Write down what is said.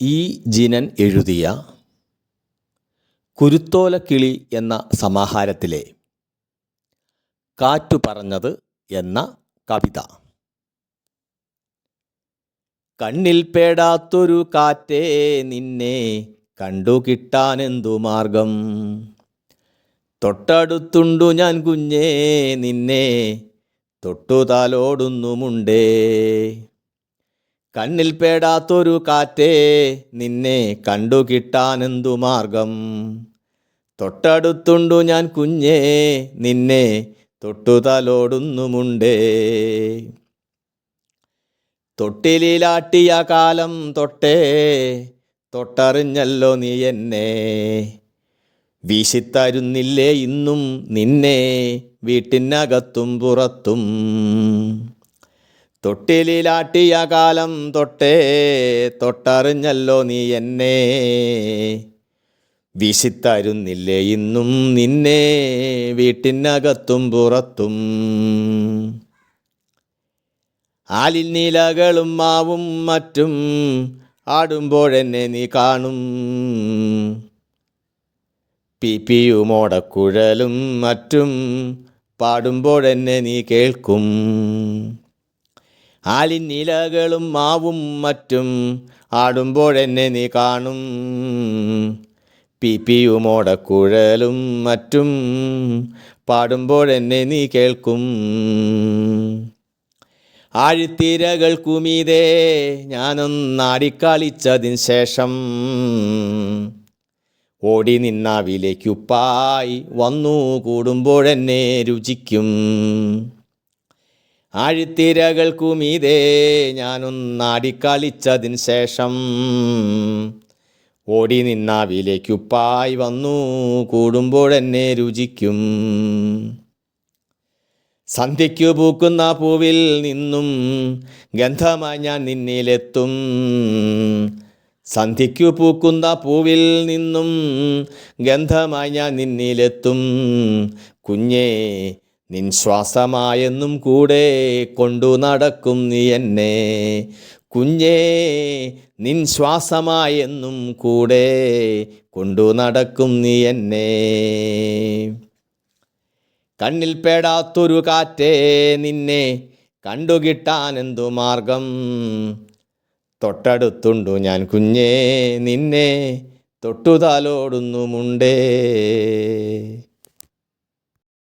E Jinan എഴുതിയ കുരുത്തോലക്കിളി എന്ന സമാഹാരത്തിലെ കാറ്റു പറഞ്ഞത് എന്ന കവിത. കണ്ണിൽ പേടാത്തൊരു കാറ്റേ നിന്നെ കണ്ടു കിട്ടാനെന്തു മാർഗം? തൊട്ടടുത്തുണ്ടു ഞാൻ കുഞ്ഞേ നിന്നെ തൊട്ടുതാലോടുന്നുമുണ്ടേ കണ്ണിൽ പേടാത്തൊരു കാറ്റേ നിന്നെ കണ്ടു കിട്ടാനെന്തു മാർഗം? തൊട്ടടുത്തുണ്ടു ഞാൻ കുഞ്ഞേ നിന്നെ തൊട്ടുതലോടുന്നുമുണ്ടേ. തൊട്ടിലിലാട്ടിയ കാലം തൊട്ടേ തൊട്ടറിഞ്ഞല്ലോ നീ എന്നെ. വീശിത്തരുന്നില്ലേ ഇന്നും നിന്നെ വീട്ടിനകത്തും പുറത്തും. തൊട്ടിലിലാട്ടിയ കാലം തൊട്ടേ തൊട്ടറിഞ്ഞല്ലോ നീ എന്നെ. വീശിത്തരുന്നില്ലേ ഇന്നും നിന്നെ വീട്ടിനകത്തും പുറത്തും. ആലിൽ നീലകളും മാവും മറ്റും ആടുമ്പോഴെന്നെ നീ കാണും. പിപ്പിയുമോടക്കുഴലും മറ്റും പാടുമ്പോഴെന്നെ നീ കേൾക്കും. ആലിൻ നിലകളും മാവും മറ്റും ആടുമ്പോഴെന്നെ നീ കാണും. പിപിയുമോടക്കുഴലും മറ്റും പാടുമ്പോഴെന്നെ നീ കേൾക്കും. ആഴിത്തിരകൾക്കുമീതേ ഞാനൊന്നാടിക്കളിച്ചതിന് ശേഷം ഓടി നിന്നാവിലേക്കുപ്പായി വന്നു കൂടുമ്പോഴെന്നെ രുചിക്കും. ആഴിത്തിരകൾക്കുമീതേ ഞാനൊന്നാടിക്കളിച്ചതിന് ശേഷം ഓടി നിന്നാവിലേക്കുപ്പായി വന്നു കൂടുമ്പോഴെന്നെ രുചിക്കും. സന്ധ്യയ്ക്കു പൂക്കുന്ന പൂവിൽ നിന്നും ഗന്ധമായി ഞാൻ നിന്നിലെത്തും. സന്ധ്യയ്ക്കു പൂക്കുന്ന പൂവിൽ നിന്നും ഗന്ധമായി ഞാൻ നിന്നിലെത്തും. കുഞ്ഞേ നിൻ ശ്വാസമായെന്നും കൂടെ കൊണ്ടു നടക്കും നീ എന്നെ. കുഞ്ഞേ നിൻ ശ്വാസമായെന്നും കൂടെ കൊണ്ടു നടക്കും നീ എന്നെ. കണ്ണിൽ പേടാത്തൊരു കാറ്റേ നിന്നെ കണ്ടുകിട്ടാനെന്തു മാർഗം? തൊട്ടടുത്തുണ്ടു ഞാൻ കുഞ്ഞേ നിന്നെ തൊട്ടുതാലോടുന്നുമുണ്ടേ